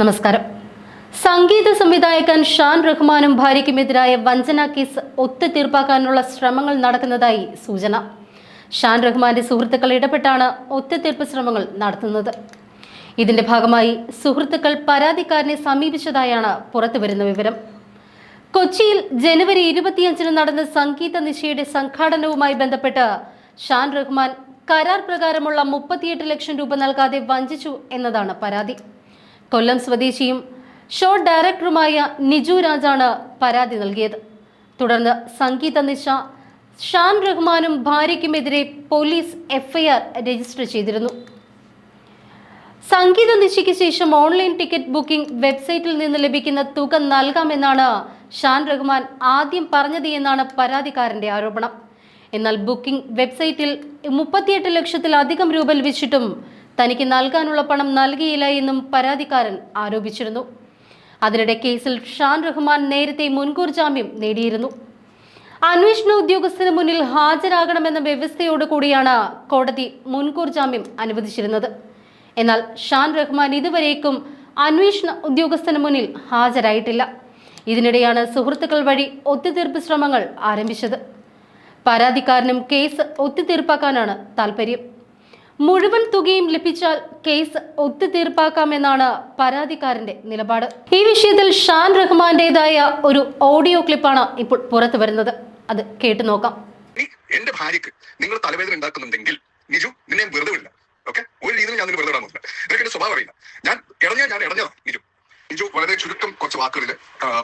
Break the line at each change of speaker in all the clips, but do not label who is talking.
നമസ്കാരം. സംഗീത സംവിധായകൻ ഷാൻ റഹ്മാനും ഭാര്യയ്ക്കുമെതിരായ വഞ്ചന കേസ് ഒത്തുതീർപ്പാക്കാനുള്ള ശ്രമങ്ങൾ നടക്കുന്നതായി സൂചന. ഷാൻ റഹ്മാന്റെ സുഹൃത്തുക്കൾ ഇടപെട്ടാണ് ഒത്തുതീർപ്പ് ശ്രമങ്ങൾ നടത്തുന്നത്. ഇതിന്റെ ഭാഗമായി സുഹൃത്തുക്കൾ പരാതിക്കാരനെ സമീപിച്ചതായാണ് പുറത്തുവരുന്ന വിവരം. കൊച്ചിയിൽ ജനുവരി ഇരുപത്തിയഞ്ചിന് നടന്ന സംഗീത നിശയുടെ സംഘാടനവുമായി ബന്ധപ്പെട്ട് ഷാൻ റഹ്മാൻ കരാർ പ്രകാരമുള്ള മുപ്പത്തിയെട്ട് ലക്ഷം രൂപ നൽകാതെ വഞ്ചിച്ചു എന്നതാണ് പരാതി. കൊല്ലം സ്വദേശിയും ഷോ ഡയറക്ടറുമായ നിജു രാജാണ് പരാതി നൽകിയത്. തുടർന്ന് സംഗീത നിശ ഷാൻ റഹ്മാനും ഭാര്യയ്ക്കുമെതിരെ പോലീസ് എഫ്ഐആർ രജിസ്റ്റർ ചെയ്തിരുന്നു. സംഗീത നിശയ്ക്ക് ശേഷം ഓൺലൈൻ ടിക്കറ്റ് ബുക്കിംഗ് വെബ്സൈറ്റിൽ നിന്ന് ലഭിക്കുന്ന തുക നൽകാമെന്നാണ് ഷാൻ റഹ്മാൻ ആദ്യം പറഞ്ഞത് എന്നാണ് പരാതിക്കാരന്റെ ആരോപണം. എന്നാൽ ബുക്കിംഗ് വെബ്സൈറ്റിൽ മുപ്പത്തിയെട്ട് ലക്ഷത്തിലധികം രൂപ ലഭിച്ചിട്ടും തനിക്ക് നൽകാനുള്ള പണം നൽകിയില്ല എന്നും പരാതിക്കാരൻ ആരോപിച്ചിരുന്നു. അതിനിടെ കേസിൽ ഷാൻ റഹ്മാൻ നേരത്തെ മുൻകൂർ ജാമ്യം നേടിയിരുന്നു. അന്വേഷണ ഉദ്യോഗസ്ഥന് മുന്നിൽ ഹാജരാകണമെന്ന വ്യവസ്ഥയോട് കൂടിയാണ് കോടതി മുൻകൂർ ജാമ്യം അനുവദിച്ചിരുന്നത്. എന്നാൽ ഷാൻ റഹ്മാൻ ഇതുവരേക്കും അന്വേഷണ ഉദ്യോഗസ്ഥന് മുന്നിൽ ഹാജരായിട്ടില്ല. ഇതിനിടെയാണ് സുഹൃത്തുക്കൾ വഴി ഒത്തുതീർപ്പ് ശ്രമങ്ങൾ ആരംഭിച്ചത്. പരാതിക്കാരനും കേസ് ഒത്തുതീർപ്പാക്കാനാണ് താൽപ്പര്യം മുഴുവൻ തുകയും ലഭിച്ചാൽ കേസ് ഒത്തുതീർപ്പാക്കാമെന്നാണ് പരാതിക്കാരന്റെ നിലപാട്. ഈ വിഷയത്തിൽ ഷാൻ റഹ്മാന്റേതായ ഒരു ഓഡിയോ ക്ലിപ്പാണ് ഇപ്പോൾ പുറത്തു വരുന്നത്. അത് കേട്ടു നോക്കാം.
എന്റെ ഭാര്യക്ക് നിങ്ങൾ തലവേദന ഉണ്ടാക്കുന്നുണ്ടെങ്കിൽ നിജു നിന്നെ വെറുതെ വിടില്ല. ഓക്കെ? ഒരു രീതിയിൽ ഞാൻ വെറുതെ വിടാൻ നിനക്ക് എന്റെ സ്വഭാവം അറിയില്ല. ഞാൻ ഇടഞ്ഞ ഞാൻ ഇടഞ്ഞതാണ് നിജു. നിജു വളരെ ചുരുക്കം കുറച്ച് വാക്കുകളിൽ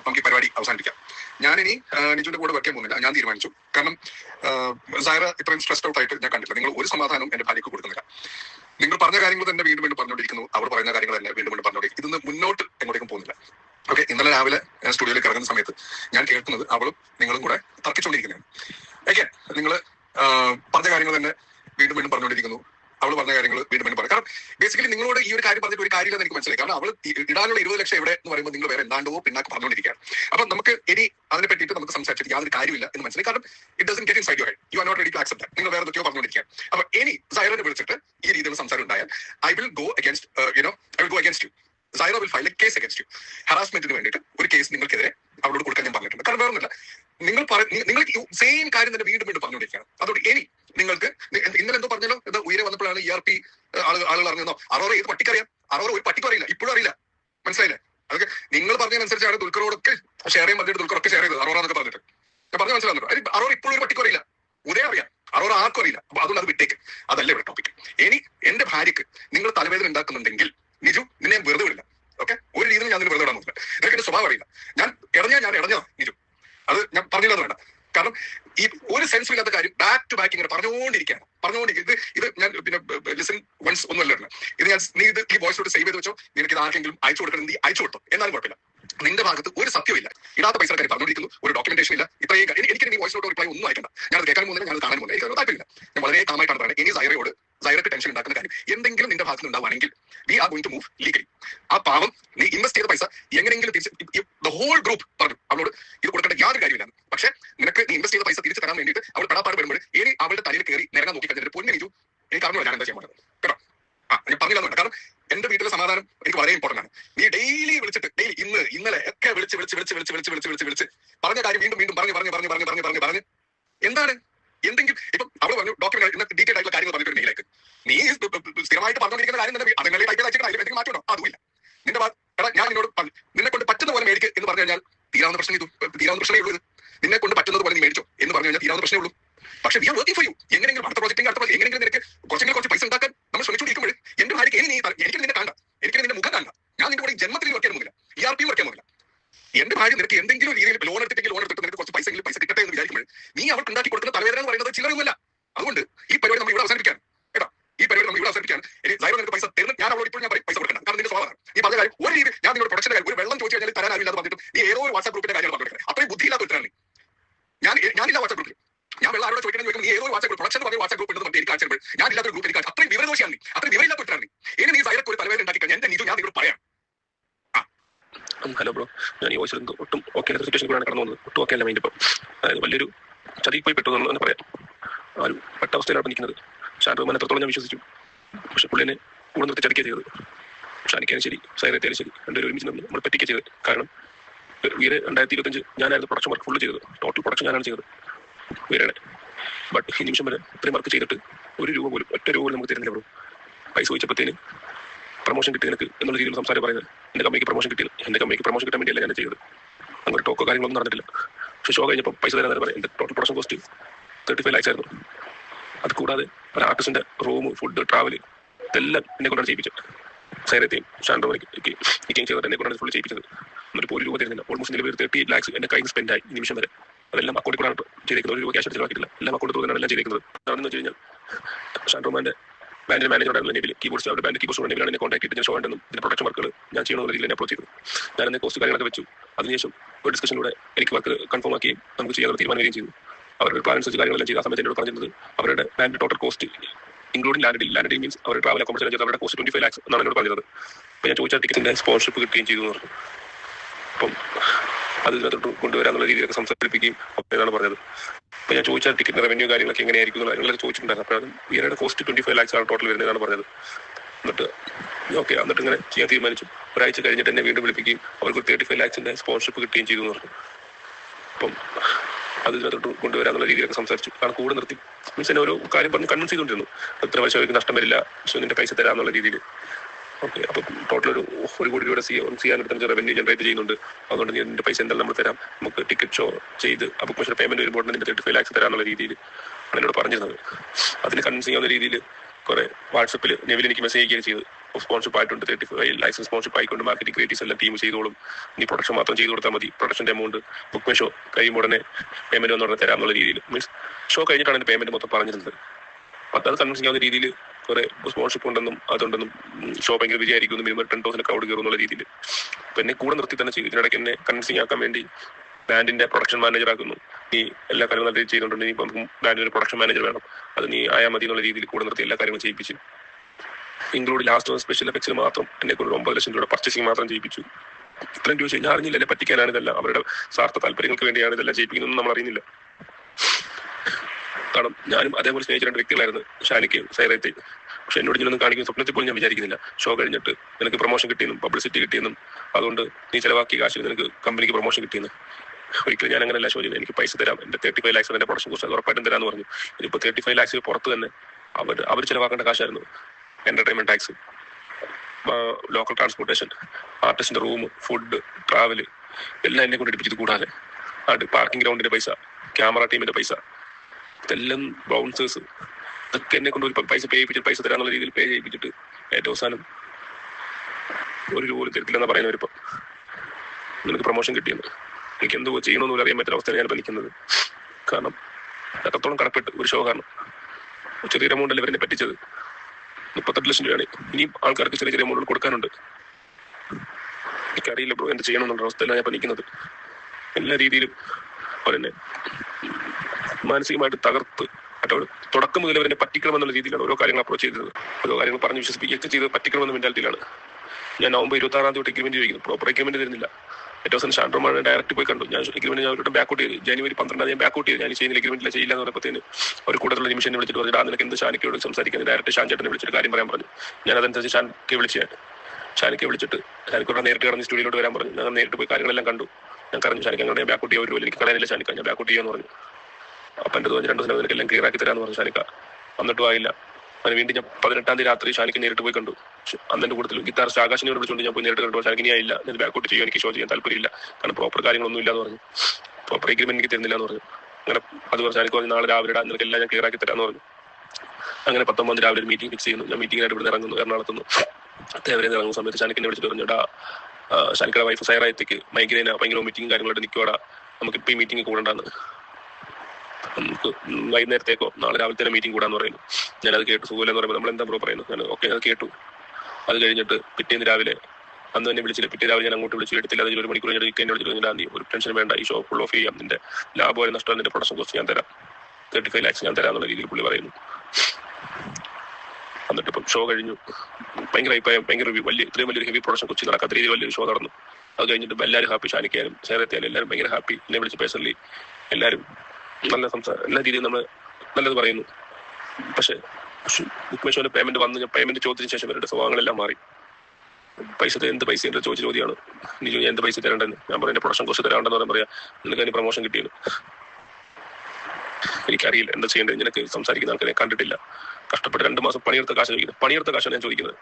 നമുക്ക് ഈ പരിപാടി അവസാനിപ്പിക്കാം. ഞാൻ ഇനി നിജുവിന്റെ കൂടെ വയ്ക്കാൻ പോകുന്നില്ല. ഞാൻ തീരുമാനിച്ചു. കാരണം സാറ ഇത്രയും സ്ട്രെസ് ഔട്ട് ആയിട്ട് ഞാൻ കണ്ടില്ല നിങ്ങൾ ഒരു സമാധാനം എന്റെ ഭാര്യക്ക് കൊടുക്കുന്നില്ല. നിങ്ങൾ പറഞ്ഞ കാര്യങ്ങൾ തന്നെ വീണ്ടും വീണ്ടും പറഞ്ഞുകൊണ്ടിരിക്കുന്നു. അവർ പറയുന്ന കാര്യങ്ങൾ തന്നെ വീണ്ടും വീണ്ടും പറഞ്ഞുകൊണ്ടിരിക്കുന്നു. ഇതൊന്ന് മുന്നോട്ട് എങ്ങോട്ടേക്കും പോകുന്നില്ല. ഓക്കെ ഇന്നലെ രാവിലെ ഞാൻ സ്റ്റുഡിയോയിലേക്ക് ഇറങ്ങുന്ന സമയത്ത് ഞാൻ കേൾക്കുന്നത് അവളും നിങ്ങളും കൂടെ തർക്കിച്ചുകൊണ്ടിരിക്കുന്നതാണ് ഓക്കെ നിങ്ങൾ പറഞ്ഞ കാര്യങ്ങൾ തന്നെ വീണ്ടും വീണ്ടും പറഞ്ഞുകൊണ്ടിരിക്കുന്നു. അവൾ പറഞ്ഞ കാര്യങ്ങൾ വീണ്ടും വീണ്ടും പറയും കാരണം ബേസിക്കലി നിങ്ങളോട് ഈ ഒരു കാര്യം പറഞ്ഞിട്ട് ഒരു കാര്യമില്ല എനിക്ക് മനസ്സിലായി. കാരണം അവൾ ഇടാനുള്ള ഇരുപത് ലക്ഷം എവിടെ എന്ന് പറയുമ്പോൾ നിങ്ങൾ വേറെ എന്താണ്ടോ പിന്നാക്ക് പറഞ്ഞുകൊണ്ടിരിക്കുകയാണ്. അപ്പൊ നമുക്ക് ഇനി അതിനെ പറ്റിയിട്ട് നമുക്ക് സംസാരിച്ചിട്ട് യാതൊരു കാര്യമില്ല എന്ന് മനസ്സിലായി. കാരണം it doesn't get inside you head you are not ready to accept നിങ്ങൾ വേറെ എന്തൊക്കെയോ പറഞ്ഞുകൊണ്ടിരിക്കുക അപ്പൊ ഇനി സൈറനെ വിളിച്ചിട്ട് ഈ രീതിയിലുള്ള സംസാരം ഉണ്ടായാൽ I will go against you know I will go against you Saira will file a case against you ഹറാസ്മെന്റിന് വേണ്ടിയിട്ട് ഒരു കേസ് നിങ്ങൾക്കെതിരെ അവളോട് കൊടുക്കാൻ ഞാൻ പറഞ്ഞിട്ടുണ്ട് കാരണം വേറൊന്നുമില്ല നിങ്ങൾ പറ- നി- നിങ്ങൾ സെയിം കാര്യം തന്നെ വീണ്ടും വീണ്ടും പറഞ്ഞുകൊണ്ടിരിക്കുകയാണ് അതുകൊണ്ട് ഇനി നിങ്ങൾക്ക് നി- ഇന്നലെ എന്തോ പറഞ്ഞല്ലോ ഇത് ഉയരെ വന്നപ്പോഴാണ് ഇ ആർ പി ആളുകൾ ആളുകൾ അറിഞ്ഞോ അറോറ ഏത് പട്ടിക്കറിയാം അറോറ ഒരു പട്ടിക്കും അറിയില്ല ഇപ്പോഴും അറിയില്ല മനസ്സിലായില്ലേ അതൊക്കെ നിങ്ങൾ പറഞ്ഞതിനനുസരിച്ചാണ് ദുൽഖറോടൊക്കെ ഷെയർ ചെയ്യാൻ പറഞ്ഞിട്ട് ദുൽഖറൊക്കെ ഷെയർ ചെയ്തത് അറോറ എന്നൊക്കെ പറഞ്ഞിട്ട്. ഞാൻ പറഞ്ഞു മനസ്സിലാകുന്നു അത് അറോർ ഇപ്പോഴും ഒരു പട്ടിക്കും അറിയില്ല ഉദയം അറിയാം. അറോർ ആർക്കും അറിയില്ല. അപ്പൊ അതുകൊണ്ട് അത് വിട്ടേക്ക്. അതല്ല ഇവിടെ ടോപ്പിക് ഇനി എന്റെ ഭാര്യക്ക് നിങ്ങൾ തലവേദന ഉണ്ടാക്കുന്നുണ്ടെങ്കിൽ നിജു നിന്നെ ഞാൻ വെറുതെ വിടില്ല. ഓക്കെ ഒരു രീതിയിൽ ഞാൻ നിന്നെ വെറുതെ വിടാൻ നോക്കില്ല നിനക്ക് എന്റെ സ്വഭാവം അറിയില്ല. ഞാൻ ഇടഞ്ഞാ ഞാൻ ഇടഞ്ഞതാ നിജു. അത് ഞാൻ പറഞ്ഞില്ലെന്ന് വേണ്ട. കാരണം ഈ ഒരു സെൻസും ഇല്ലാത്ത കാര്യം ബാക്ക് ടു ബാക്ക് ഇങ്ങനെ പറഞ്ഞുകൊണ്ടിരിക്കുകയാണ്. പറഞ്ഞുകൊണ്ടിരിക്കുക. ഇത് ഇത് ഞാൻ പിന്നെ ലിസൺ വൺസ് ഒന്നും അല്ല ഇത് ഞാൻ നീ ഇത് ഈ വോയിസ് സേവ് ചെയ്ത് വെച്ചോ. നിനക്ക് ഇത് ആർക്കെങ്കിലും അയച്ചു കൊടുക്കണം നീ അയച്ചു കൊടുത്തോ. എന്നാലും കുഴപ്പമില്ല. നിന്റെ ഭാഗത്ത് ഒരു സത്യമില്ല ഇടാത്ത പൈസ കാര്യം പറഞ്ഞിരിക്കുന്നു ഒരു ഡോക്യുമെന്റേഷൻ ഇല്ല. ഇത്രയും എനിക്ക് നീ വോയിസ് റിപ്ലൈ ഒന്നും അയക്കണ്ട. ഞാൻ കേൾക്കാൻ പോകുന്നില്ല ഞാൻ കാണാൻ പോകുന്നില്ല. എനിക്ക് താല്പര്യമില്ല. ഞാൻ വളരെ കാമായിട്ടാണ് പറയുന്നത് ഇനി സൈറയോട് സൈറക്ക് ടെൻഷൻ ഉണ്ടാക്കുന്ന കാര്യം എന്തെങ്കിലും നിന്റെ ഭാഗത്ത് ഉണ്ടാവുകയാണെങ്കിൽ we are going to move legally ആ പാവം നീ ഇൻവെസ്റ്റ് ചെയ്ത പൈസ എങ്ങനെയെങ്കിലും തിരിച്ച് ദ ഹോൾ ഗ്രൂപ്പ് പറഞ്ഞു. അവളോട് ഇത് കൊടുക്കേണ്ട യാതൊരു കാര്യമില്ല പക്ഷേ നിനക്ക് നീ ഇൻവെസ്റ്റ് ചെയ്ത പൈസ തിരിച്ചു തരാൻ വേണ്ടിയിട്ട് അവൾ പെടാപ്പാട് വരുമ്പോൾ ഇനി അവളുടെ തലയിൽ കയറി നിരങ്ങാൻ നോക്കി കഴിഞ്ഞിട്ട് പൊന്നു എനിക്ക് എനിക്ക് അറിഞ്ഞു ഞാൻ എന്താ ചെയ്യാൻ പോകുന്നത് കേട്ടോ? ആ ഞാൻ പറഞ്ഞില്ല. കാരണം എന്റെ വീട്ടിലെ സമാധാനം എനിക്ക് വളരെ ഇമ്പോർട്ടന്റ് ആണ്. നീ ഡെയിലി വിളിച്ചിട്ട് ഡെയിലി ഇന്ന് ഇന്നലെ ഒക്കെ വിളിച്ച് വിളിച്ച് വിളിച്ച് വിളിച്ച് വിളിച്ച് വിളിച്ച് വിളിച്ച് വിളിച്ച് പറഞ്ഞ കാര്യം വീണ്ടും വീണ്ടും പറഞ്ഞു പറഞ്ഞു പറഞ്ഞു പറഞ്ഞു പറഞ്ഞു പറഞ്ഞു പറഞ്ഞു എന്താണ്? എന്തെങ്കിലും ഇപ്പം അവൾ പറഞ്ഞു ഡോക്യുമെന്റ് ഡീറ്റെയിൽ ആയിട്ടുള്ള കാര്യങ്ങൾ പറഞ്ഞിട്ട് മെയിലേക്ക് നീ സ്ഥിരമായിട്ട് പറഞ്ഞുകൊണ്ടിരിക്കുന്ന കാര്യം തന്നെ അതിനെ ടൈപ്പ് അയച്ചിട്ട് അതിൽ എന്തെങ്കിലും മാറ്റമുണ്ടോ? അതുമില്ല. നിന്റെ എടാ ഞാൻ നിന്നോട് നിന്നെ കൊണ്ട് പറ്റുന്ന പോലെ മേടിക്ക് എന്ന് പറഞ്ഞു കഴിഞ്ഞാൽ തീരാവുന്ന പ്രശ്നം ഇത് തീരാവുന്ന പ്രശ്നമേ ഉള്ളൂ ഇത്. നിന്നെ കൊണ്ട് പറ്റുന്നത് പോലെ നീ മേടിച്ചോ എന്ന് പറഞ്ഞു കഴിഞ്ഞാൽ തീരാവുന്ന പ്രശ്നമേ ഉള്ളൂ. പക്ഷെ we are working for you എങ്ങനെയെങ്കിലും അടുത്ത പ്രോജക്റ്റിംഗ് അടുത്ത എങ്ങനെയെങ്കിലും നിനക്ക് കുറച്ചെങ്കിലും കുറച്ച് പൈസ ഉണ്ടാക്കാൻ നമ്മൾ ശ്രമിച്ചുകൊണ്ടിരിക്കുമ്പോൾ എന്റെ ഭാര്യയ്ക്ക് ഇനി നീ എനിക്ക് നിന്നെ കാണണ്ട. എനിക്ക് നിന്റെ മുഖം കാണണ്ട. ഞാൻ നിന്റെ കൂടെ ജന്മത്തിൽ വർക്ക് ചെയ്യാൻ പോകില്ല ഇ ആർ പി വർക്ക് ചെയ്യാൻ പോകില്ല എന്റെ ഭാര്യ നിനക്ക് എന്തെങ്കിലും രീതിയിൽ ലോൺ എടുത്തിട്ടെങ്കിൽ ലോൺ എടുത്തിട്ട് നിനക്ക് കുറച്ച് പൈസ എങ്കിലും പൈസ കിട്ടട്ടെ എന്ന് വിചാരിക്കുമ്പോൾ നീ അവൾക്ക് ഉണ്ടാക്കി കൊടുക്കുന്ന തലവേദന എന്ന് പറയുന്നത് ചില്ലറയൊന്നുമല്ല അതുകൊണ്ട് ഈ പരിപാടി നമ്മൾ ഇവിടെ അവസാനിപ്പിക്കാൻ കേട്ടോ ഈ പരിപാടി നമ്മൾ ഇവിടെ അവസാനിപ്പിക്കാൻ ഇനി സൈറോ നിനക്ക് പൈസ തരുന്ന ഞാൻ അവളോട് ഇപ്പോൾ ഞാൻ പറയും പൈസ കൊടുക്കണം കാരണം നിന്റെ സ്വാഭാവം ഈ പറഞ്ഞ കാര്യം ഒരു രീതി ഞാൻ നിങ്ങളുടെ പ്രൊഡക്ഷൻ കാര്യം ഒരു വെള്ളം ചോദിച്ചു കഴിഞ്ഞാൽ തരാൻ ആവില്ലാതെ പറഞ്ഞിട്ട് നീ ഏതോ ഒരു വാട്സാപ്പ് ഗ്രൂപ്പിന്റെ കാര്യങ്ങൾ പറഞ്ഞിട്ട് അത്രയും ബുദ്ധിയില്ലാത്ത ഒരുത്തരാണ് ഞാൻ ഞാനില്ല വാട്സാപ്പ് ഗ്രൂപ്പിൽ ഞാൻ വെള്ളം ആരോട് ചോദിക്കണം ചോദിക്കും നീ ഏതോ വാട്സാപ്പ് ഗ്രൂപ്പ് പ്രൊഡക്ഷൻ പറഞ്ഞ വാട്സാപ്പ് ഗ്രൂപ്പ് ഉണ്ടെന്ന് എനിക്ക് കാണിച്ചപ്പോൾ ഞാൻ ഇല്ലാത്ത ഗ്രൂപ്പ് എനിക്ക്. അത്രയും വിവരദോഷിയാണ് അത്രയും വിവരമില്ലാത്ത ഒരുത്തരാണ് ഇനി നീ സൈറക്ക് ഒരു തലവേദന ഉണ്ടാക്കി കഴിഞ്ഞാൽ എന്റെ നീതു ഞാൻ നിങ്ങൾ പറയാം.
Hello bro. ഞാൻ ഈ വോയിസ് ഒട്ടും ഓക്കെ അല്ലാത്ത സിറ്റുവേഷൻ കൂടെയാണ് കടന്നു പോകുന്നത്. ഒട്ടും ഓക്കെ അല്ല മൈൻഡ് ഇപ്പം. അതായത് വലിയൊരു ചതിയിൽ പോയി പെട്ടു എന്ന് പറയാം. ആ ഒരു പെട്ട അവസ്ഥയിലാണ് നിൽക്കുന്നത്. ഷാൻ എത്രത്തോളം ഞാൻ വിശ്വസിച്ചു. പക്ഷെ പുള്ളിനെ കൂടെ നിർത്തി ചതിക്കുക ചെയ്തത്. ഷാനിക്കാനും ശരി സൈറത്തേനും ശരി. രണ്ടുപേരും ഒരുമിച്ച് നിന്ന് നമ്മൾ പറ്റിക്കുക ചെയ്തത്. കാരണം വീര് രണ്ടായിരത്തി ഇരുപത്തഞ്ച് ഞാനായിരുന്നു പ്രൊഡക്ഷൻ വർക്ക് ഫുള്ള് ചെയ്തത്. ടോട്ടൽ പ്രൊഡക്ഷൻ ഞാനാണ് ചെയ്തത്. വീരയുടെ ബട്ട് ഈ നിമിഷം വരെ ഇത്രയും വർക്ക് ചെയ്തിട്ട് ഒരു രൂപ പോലും ഒറ്റ രൂപ പോലും നമുക്ക് തരുന്നില്ല ബ്രോ. പൈസ ചോദിച്ചപ്പോഴത്തേന് പ്രൊമോഷൻ കിട്ടി നിനക്ക് എന്നുള്ള രീതിയിൽ സംസാരം പറയുന്നത് എന്റെ കമ്പനിക്ക് പ്രൊമോഷൻ കിട്ടിയത്. എന്റെ കമ്പനിക്ക് പ്രൊമോഷൻ കിട്ടാൻ വേണ്ടിയല്ല ഞാൻ ചെയ്തത്. അങ്ങനെ ടോക്കോ കാര്യങ്ങളൊന്നും നടന്നിട്ടില്ല. പക്ഷേ ഷോ കഴിഞ്ഞപ്പോൾ പൈസ തരാൻ പറയാം എന്റെ total production cost thirty five lakhs ആയിരുന്നു. അത് കൂടാതെ ഒരു ആർട്ടിസ്റ്റിന്റെ റൂം ഫുഡ് ട്രാവൽ ഇതെല്ലാം എന്നെ കൊണ്ടാണ് ചെയ്യിപ്പിച്ചത്. സൈരത്തെയും ഷാൻഡോമനിക്ക് ഇരിക്കുകയും ചെയ്തത് എന്നെ കൊണ്ടാണ് ഫുൾ ചെയ്യിപ്പിച്ചത്. ഒരു രൂപ തരുന്നില്ല. ഓൾമോസ്റ്റ് നിലവിൽ തേർട്ടി ലാക്സ് എന്റെ കയ്യിൽ സ്പെൻഡ് ആയി. നിമിഷം വരെ. അതെല്ലാം അക്കൗണ്ടിൽ കൂടാണ് ചെയ്തിരിക്കുന്നത് ഒരു രൂപ ക്യാഷ് ചെലവാക്കിയിട്ടില്ല. എല്ലാം അക്കൗണ്ട് കൂടെയാണ് എല്ലാം ചെയ്തിരിക്കുന്നത് അതാണെന്ന് വെച്ച് കഴിഞ്ഞാൽ ഷാൻഡോമാന്റെ ബാൻഡിന്റെ മാനേജറായിരുന്നു നെബിൽ കീബോർഡ്സ് അവരുടെ ബാൻഡ് കീബോർഡ് നെബിലാണ് എന്നെ കോൺടാക്ട് ചെയ്ത് ഞാൻ ഷോ ഉണ്ടെന്നും ഇതിന്റെ പ്രൊഡക്ഷൻ വർക്കുകൾ ഞാൻ ചെയ്യണമെന്ന രീതിയിൽ അപ്രോച്ച് ചെയ്തു ഞാൻ എന്നെ കോസ്റ്റ് കാര്യങ്ങളൊക്കെ വെച്ചു. അതിനുശേഷം ഒരു ഡിസ്കഷനിലൂടെ എനിക്ക് വർക്ക് കൺഫേം ആക്കി നമുക്ക് ചെയ്യാൻ തീരുമാനം വരികയും ചെയ്തു. അവരുടെ പ്ലാൻസ് കാര്യങ്ങളെല്ലാം ചെയ്ത ആ സമയത്ത് എന്നോട് പറഞ്ഞിരുന്നത് അവരുടെ ബാൻഡ് ടോട്ടൽ കോസ്റ്റ് ഇൻക്ലൂഡിംഗ് ലാൻഡിൽ ലാൻഡിൽ മീൻസ് അവർ ട്രാവൽ അക്കോമഡേഷൻ ചെയ്ത് അവരുടെ കോസ്റ്റ് ട്വന്റി ഫൈവ് ലാക്സ് എന്നാണ് എന്നോട് പറഞ്ഞത്. അപ്പോൾ ഞാൻ ചോദിച്ച ടിക്കറ്റിന്റെ സ്പോൺസർഷിപ്പ് കിട്ടുകയും ചെയ്തു എന്ന് പറഞ്ഞു. അപ്പം അത് ഇതിനകത്തോട്ട് കൊണ്ടുവരാന്നുള്ള രീതിയിലൊക്കെ സംസാരിപ്പിക്കുകയും എന്നാണ് പറഞ്ഞത്. അപ്പോൾ ഞാൻ ചോദിച്ച ടിക്കറ്റ് റവന്യൂ കാര്യങ്ങളൊക്കെ എങ്ങനെയായിരിക്കും എന്നുള്ള കാര്യങ്ങളൊക്കെ ചോദിച്ചിട്ടുണ്ടായിരുന്നു. അപ്പോൾ ഇവരുടെ കോസ്റ്റ് ട്വന്റി ഫൈവ് ലാക്സ് ആണ് ടോട്ടൽ വരുന്നതാണ് പറഞ്ഞത്. എന്നിട്ട് ഓക്കെ എന്നിട്ട് ഇങ്ങനെ ചെയ്യാൻ തീരുമാനിച്ചു. ഒരാഴ്ച കഴിഞ്ഞിട്ട് എന്നെ വീണ്ടും വിളിപ്പിക്കുകയും അവർക്ക് തേർട്ടി ഫൈവ് ലാക്സിന്റെ സ്പോൺഷിപ്പ് കിട്ടുകയും ചെയ്തു എന്ന് പറഞ്ഞു. അപ്പം അത് ഇതിനകത്തോട്ട് കൊണ്ടുവരാന്നുള്ള രീതിയിലൊക്കെ സംസാരിച്ചു. കാരണം കൂടെ നിർത്തി. മീൻസ് എന്നെ ഓരോ കാര്യം പറഞ്ഞ് കൺവിൻസ് ചെയ്തുകൊണ്ടിരുന്നു. എത്ര അവർക്ക് നഷ്ടം വരില്ല പക്ഷെ നിന്റെ പൈസ തരാന്നുള്ള രീതിയിൽ ഓക്കെ അപ്പൊ ടോട്ടൽ ഒരു ഒരു കോടി രൂപയുടെ സി ചെയ്യാൻ എടുത്ത റവന്യൂ ജനറേറ്റ് ചെയ്യുന്നുണ്ട്. അതുകൊണ്ട് നിന്റെ പൈസ എന്തായാലും നമ്മൾ തരാം. നമുക്ക് ടിക്കറ്റ് ഷോ ചെയ്ത് അപ്പൊ പക്ഷേ പേയ്മെന്റ് വരുമ്പോൾ നിന്റെ തേർട്ടി ഫൈവ് ലാക്സ് തരാന്നുള്ള രീതിയിൽ ആണ് എന്നോട് പറഞ്ഞിരുന്നത്. അതിന് കൺവിൻസ് ചെയ്യാവുന്ന രീതിയിൽ കുറെ വാട്സപ്പിൽ നെവിൽ എനിക്ക് മെസ്സേജ് ചെയ്യുകയും ചെയ്ത് സ്പോൺഷിപ്പ് ആയിട്ടുണ്ട്. തേർട്ടി ഫൈവ് ലൈസൻസ് സ്പോൺഷിപ്പ് ആയിക്കൊണ്ട് മാർക്കറ്റിംഗ് ക്രിയേറ്റീവ്സ് എല്ലാം ടീം ചെയ്തോളും. നീ പ്രൊഡക്ഷൻ മാത്രം ചെയ്തു കൊടുത്താൽ മതി. പ്രൊഡക്ഷന്റെ എമൗണ്ട് ബുക്ക് മേ ഷോ കഴിയുമ്പോൾ ഉടനെ പേയ്മെന്റ് വന്നു ഉടനെ തരാമെന്നുള്ള രീതിയിൽ. മീൻസ് ഷോ കഴിഞ്ഞിട്ടാണ് പേയ്മെന്റ് മൊത്തം പറഞ്ഞിരുന്നത്. അപ്പം അത് കൺവിൻസിംഗ് ആവുന്ന രീതിയിൽ കുറെ സ്പോൺഷിപ്പ് ഉണ്ടെന്നും അതുണ്ടെന്നും ഷോ ഭയങ്കര വിചാരിക്കും മിനിമം ടെൻ തൗസൻഡ് ക്രൗഡ് കയറും എന്നുള്ള രീതിയിൽ. അപ്പൊ എന്നെ കൂടെ നിർത്തി തന്നെ ചെയ്തു. ഇതിനിടയ്ക്ക് എന്നെ കൺവിൻസിങ് ആക്കാൻ വേണ്ടി ബാൻഡിന്റെ പ്രൊഡക്ഷൻ മാനേജർ ആക്കുന്നു. നീ എല്ലാ കാര്യങ്ങളും നല്ല രീതിയിൽ ചെയ്തുകൊണ്ടുണ്ട് നീ ഇപ്പം ബാൻഡിന് ഒരു പ്രൊഡക്ഷൻ മാനേജർ വേണം. അത് നീ ആയാൽ മതി എന്നുള്ള രീതിയിൽ കൂടെ നിർത്തി എല്ലാ കാര്യങ്ങളും ചെയ്യിപ്പിച്ചു ഇൻക്ലൂഡ് ലാസ്റ്റ് സ്പെഷ്യൽ എഫക്ട്സിന് മാത്രം എന്നെ കൊണ്ട് ഒമ്പത് ലക്ഷം രൂപ പർച്ചേസിംഗ് മാത്രം ചെയ്യിപ്പിച്ചു. ഇത്രയും രൂപ ഞാൻ അറിഞ്ഞില്ല പറ്റിക്കാനാണ് ഇതെല്ലാം. അവരുടെ സ്വാർത്ഥ താല്പര്യങ്ങൾക്ക് വേണ്ടിയാണ് ഇതെല്ലാം ചെയ്യിപ്പിക്കുന്നതെന്ന് നമ്മൾ അറിയുന്നില്ല. കാരണം ഞാനും അതേപോലെ സ്നേഹിച്ച രണ്ട് വ്യക്തികളായിരുന്നു ഷാനിക്കയും സൈറത്തെയും പക്ഷെ എന്നോട് ഇങ്ങനൊന്നും കാണിക്കുന്ന സ്വപ്നത്തിൽ പോലും ഞാൻ വിചാരിക്കുന്നില്ല. ഷോ കഴിഞ്ഞിട്ട് നിനക്ക് പ്രൊമോഷൻ കിട്ടിയെന്നും പബ്ലിസിറ്റി കിട്ടിയെന്നും. അതുകൊണ്ട് നീ ചിലവാക്കിയ കാശിൽ നിനക്ക് കമ്പനിക്ക് പ്രൊമോഷൻ കിട്ടിയെന്ന്. ഒരിക്കലും ഞാൻ അങ്ങനെയല്ല ചോദിച്ചു എനിക്ക് പൈസ തരാം. എന്റെ തേർട്ടി ഫൈവ് ലാക്സ് എന്റെ പ്രൊഡക്ഷൻ അത് ഉറപ്പായിട്ടും തരാമെന്ന് പറഞ്ഞു. ഇനിയിപ്പോൾ തേർട്ടി ഫൈവ് ലാക്സ് പുറത്ത് തന്നെ അവർ അവർ ചിലവാക്കേണ്ട കാശായിരുന്നു. എന്റർടൈൻമെന്റ് ടാക്സ് ലോക്കൽ ട്രാൻസ്പോർട്ടേഷൻ ആർട്ടിസ്റ്റിന്റെ റൂം ഫുഡ് ട്രാവൽ എല്ലാം എന്നെ കൊണ്ട് എടുപ്പിച്ചത് കൂടാതെ. അത് പാർക്കിംഗ് ഗ്രൗണ്ടിന്റെ പൈസ ക്യാമറ ടീമിന്റെ പൈസ ഇതെല്ലാം ബൗൺസേഴ്സ് ഇതൊക്കെ എന്നെ കൊണ്ട് ഒരു പൈസ പേ ചെയ്യിപ്പിച്ചിട്ട് പൈസ തരാനുള്ള രീതിയിൽ പേ ചെയ്യിപ്പിച്ചിട്ട് ഏറ്റവും അവസാനം ഒരു രൂപ തരത്തില്ലെന്ന് പറയുന്നവരിപ്പം നിനക്ക് പ്രൊമോഷൻ കിട്ടിയെന്ന്. എനിക്ക് എന്തോ ചെയ്യണമെന്ന് അറിയാൻ പറ്റുന്ന അവസ്ഥയാണ് ഞാനിപ്പോൾ നിൽക്കുന്നത്. കാരണം എത്രത്തോളം കടപ്പെട്ട് ഒരു ഷോ കാരണം ചെറിയ എമൗണ്ട് അല്ലേ പറ്റിച്ചത്? മുപ്പത്തെട്ട് ലക്ഷം രൂപയാണ്. ഇനിയും ആൾക്കാർക്ക് ചെറിയ ചെറിയ എമൗണ്ടുകൾ കൊടുക്കാനുണ്ട്. എനിക്കറിയില്ല ബ്രോ എന്ത് ചെയ്യണമെന്നുള്ള അവസ്ഥയിലാണ് ഞാൻ പനിക്കുന്നത് എല്ലാ രീതിയിലും അവരെന്നെ മാനസികമായിട്ട് തകർത്ത് തുടക്കം മുതൽ അവരെ പറ്റിക്കണമെന്നുള്ള രീതിയിലാണ് ഓരോ കാര്യങ്ങൾ അപ്രോച്ച് ചെയ്തത് ഓരോ കാര്യങ്ങൾ പറഞ്ഞ് വിശ്വസിപ്പിക്കുകയൊക്കെ ചെയ്ത് പറ്റിക്കണമെന്ന മെന്റാലിറ്റിയിലാണ് ഞാൻ നവംബർ ഇരുപത്തി ആറാം തീയതി എഗ്രിമെന്റ് ചോദിക്കുന്നു. പ്രോപ്പർ എഗ്രിമെന്റ് തരുന്നില്ല. ഏറ്റവും ഷാൻഡ്രോ ഡയറക്റ്റ് പോയി കണ്ടു. ഞാൻ എഗ്രിമെന്റ് ഞാൻ ഒരു ബാക്ക് ഔട്ട് ചെയ്തു ജനുവരി പന്ത്രണ്ടാം ഞാൻ ബാക്ക് ഔട്ട് ചെയ്തു. ഞാൻ ചെയ്യുന്ന എഗ്രിമെന്റിൽ ചെയ്യില്ല എന്ന് പറഞ്ഞപ്പോഴത്തേന് ഒരു കൂടുതലുള്ള നിമിഷം വിളിച്ചിട്ട് പറഞ്ഞു ആ നിനക്ക് എന്ത് ഷാനിക്കയോട് സംസാരിക്കാൻ ഡയറക്റ്റ് ഷാൻ ചേട്ടനെ വിളിച്ചിട്ട് കാര്യം പറയാൻ പറഞ്ഞു. ഞാൻ അതനുസരിച്ച് ഷാനിക്കെ വിളിച്ച് ഞാൻ. ഷാനിക്കെ വിളിച്ചിട്ട് ഷാനിക്കോടെ നേരിട്ട് കടന്ന് സ്റ്റുഡിയോയിലോട്ട് വരാൻ പറഞ്ഞു. ഞാൻ നേരിട്ട് പോയി കാര്യങ്ങളെല്ലാം കണ്ടു. ഞാൻ പറഞ്ഞു ഷാനിക്ക് അങ്ങനെ ബാക്ക് ഔട്ട് ചെയ്യാൻ ഒരു എനിക്ക് കളയാനില്ല ഷാനിക്ക. ഞാൻ ബാക്ക് ഔട്ട് ചെയ്യാന്ന് പറഞ്ഞു. അപ്പൊ എന്റെ തോന്നി രണ്ട് ദിവസം എല്ലാം ക്ലിയർ ആക്കി തരാന്ന് പറഞ്ഞു ഷാനിക്ക. എന്നിട്ടും ആയില്ല. അങ്ങനെ വീണ്ടും ഞാൻ പതിനെട്ടാം തീയതി രാത്രി ഷാനിക്ക് നേരിട്ട് പോയി കണ്ടു. അന്നെ കൂടുതൽ ഗിത്താർ ആകാശിനെ വിളിച്ചുകൊണ്ട് ഞാൻ പോയി നേരിട്ട് കണ്ടു. ഷാനിക്ക് ആയില്ല. ഞാൻ ബാക്കോട്ട് ചെയ്യാൻ ചെയ്യും എനിക്ക് ഷോ ചെയ്യാൻ താല്പര്യമില്ല. കാരണം പ്രോപ്പർ കാര്യങ്ങളൊന്നും ഇല്ലാന്ന് പറഞ്ഞു. പ്രോപ്പർ എഗ്രിമെന്റ് എനിക്ക് തരുന്നില്ല എന്ന് പറഞ്ഞു. അങ്ങനെ അത് പറഞ്ഞു ഷാനിക്ക് പറഞ്ഞു നാളെ രാവിലെ നിനക്ക് എല്ലാം ഞാൻ ക്ലിയർ ആക്കി തരാന്ന് പറഞ്ഞു. അങ്ങനെ പത്തൊമ്പത് രാവിലെ ഒരു മീറ്റിംഗ് ഫിക്സ് ചെയ്യുന്നു. ഞാൻ മീറ്റിംഗിനായിട്ട് ഇവിടെ ഇറങ്ങുന്നു എറണാകുളത്തുനിന്ന്. തേവരെ ഇറങ്ങുന്ന സമയത്ത് ഷാനിക്കിനെ വിളിച്ചിട്ട് പറഞ്ഞു എടാ ഷാനിക്കയുടെ വൈഫ് സൈറായത്തേക്ക് മൈഗ്രൈന ഭയങ്കര മീറ്റിംഗ് കാര്യങ്ങളായിട്ട് നിൽക്കുവാടാ നമുക്ക് ഇപ്പൊ ഈ മീറ്റിംഗ് കൂടണ്ടാന്ന്. നമുക്ക് വൈകുന്നേരത്തേക്കോ നാളെ രാവിലത്തെ മീറ്റിംഗ് കൂടാന്ന് പറയുന്നു. ഞാനത് കേട്ടു. സുഖമില്ലെന്ന് പറയുമ്പോൾ നമ്മൾ എന്താ ബ്രോ പറയുന്നത്? ഞാൻ ഓക്കെ അത് കേട്ടു. അത് കഴിഞ്ഞിട്ട് പിറ്റേന്ന് രാവിലെ അന്ന് തന്നെ വിളിച്ചില്ല. പിറ്റേ രാവിലെ ഞാൻ അങ്ങോട്ട് വിളിച്ചു. എടുത്തില്ല. അതിൽ ഒരു മണിക്കൂർ ഞാൻ എനിക്ക് എന്നെ വിളിച്ചിട്ട് ഞാൻ ഒരു ടെൻഷൻ വേണ്ട. ഈ ഷോ ഫുൾ ഓഫ് ചെയ്യാം. നിന്റെ വരെ നഷ്ടം നിന്റെ പ്രൊഡക്ഷൻ കോസ്റ്റ് ഞാൻ തരാം. തേർട്ടി ഫൈവ് ലാക്സ് ഞാൻ തരാം എന്നുള്ള രീതിയിൽ പുള്ളി പറയുന്നു. എന്നിട്ട് ഇപ്പം ഷോ കഴിഞ്ഞു. ഭയങ്കര അഭിപ്രായം ഭയങ്കര വലിയ ഇത്രയും വലിയൊരു ഹെവി പ്രൊഡക്ഷൻ കൊച്ചി നടക്കാത്ത രീതിയിൽ വലിയൊരു ഷോ നടന്നു. അത് കഴിഞ്ഞിട്ട് എല്ലാവരും ഹാപ്പി ഷാനിക്കാനും സേരത്തിയാലും എല്ലാവരും ഭയങ്കര ഹാപ്പി എന്നെ വിളിച്ച് പേഴ്സണലി എല്ലാവരും നല്ല സംസാരം എല്ലാ രീതിയിൽ നമ്മൾ നല്ലത് പറയുന്നു. പക്ഷേ ബുക്ക് പേയ്മെന്റ് വന്ന് ഞാൻ പേയ്മെന്റ് ചോദിച്ചതിന് ശേഷം ഇവരുടെ സ്വഭാവങ്ങളെല്ലാം മാറി. പൈസ എന്ത് പൈസ എന്റെ ചോദിച്ച ചോദ്യമാണ്. നിജു ഞാൻ എന്ത് പൈസ തരണ്ടെന്ന്? ഞാൻ പറഞ്ഞു പ്രൊഡക്ഷൻ കോസ്റ്റ് തരാണ്ടെന്ന് പറയാൻ പറയാ. നിനക്ക് അതിന് പ്രൊമോഷൻ കിട്ടിയത് എനിക്കറിയില്ല എന്താ ചെയ്യേണ്ടത്? നിനക്ക് സംസാരിക്കുന്ന ആൾക്കാരെ കണ്ടിട്ടില്ല. കഷ്ടപ്പെട്ട് രണ്ട് മാസം പണിയെടുത്ത കാശ് ചോദിക്കുന്നത്. പണിയെടുത്ത കാശാണ് ഞാൻ ചോദിക്കുന്നത്.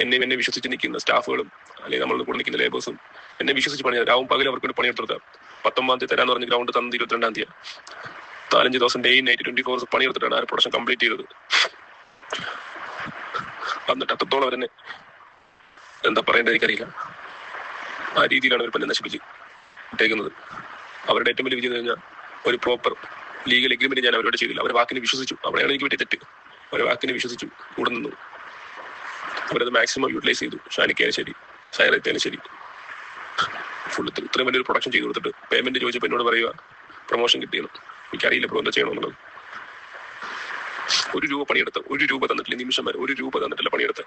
എന്നെ എന്നെ വിശ്വസിച്ച് നിൽക്കുന്ന സ്റ്റാഫുകളും അല്ലെങ്കിൽ നമ്മൾ കൂടെ നിൽക്കുന്ന ലേബേഴ്സും എന്നെ വിശ്വസിച്ച് പണി രാവും പകലും അവർക്ക് വേണ്ടി പണിയെടുത്ത പത്തൊമ്പതാം തീയതി തരാന്ന് പറഞ്ഞ് ഗ്രൗണ്ട് തന്നത് ഇരുപത്തിരണ്ടാം തീയതി നാലഞ്ച് ദിവസം ഡേ നൈറ്റ് ട്വന്റി ഫോർ പണിയെടുത്തിട്ടാണ് ആ പ്രൊഡക്ഷൻ കംപ്ലീറ്റ് ചെയ്തത്. എന്നിട്ട് അത്രത്തോളം അവരെന്നെ എന്താ പറയേണ്ടത് എനിക്കറിയില്ല. ആ രീതിയിലാണ് അവർ പല നശിപ്പിച്ച് ഇട്ടേക്കുന്നത്. അവരുടെ ഏറ്റവും വലിയ വിജയം കഴിഞ്ഞാൽ ഒരു പ്രോപ്പർ ലീഗൽ എഗ്രിമെന്റ് ഞാൻ അവരോട് ചെയ്തില്ല. അവരെ വാക്കിനെ വിശ്വസിച്ചു. അവിടെയാണ് എനിക്ക് വേണ്ടി തെറ്റ്. അവരെ വാക്കിനെ വിശ്വസിച്ചു. കൂടെ നിന്നു. അവരത് മാക്സിമം യൂട്ടിലൈസ് ചെയ്തു. ഷാനിക്കായാലും ശരി സൈറത്തായാലും ശരി. ഫുൾ ഇത്രയും വലിയൊരു പ്രൊഡക്ഷൻ ചെയ്തു കൊടുത്തിട്ട് പേയ്മെന്റ് ചോദിച്ചപ്പോൾ എന്നോട് പറയുക പ്രൊമോഷൻ കിട്ടിയെന്ന്. എനിക്കറിയില്ല ഇപ്പോൾ എന്താ ചെയ്യണമെന്നുള്ളത്. ഒരു രൂപ പണിയെടുത്ത് ഒരു രൂപ തന്നിട്ടില്ല നിമിഷം വരെ ഒരു രൂപ തന്നിട്ടില്ല പണിയെടുത്ത്.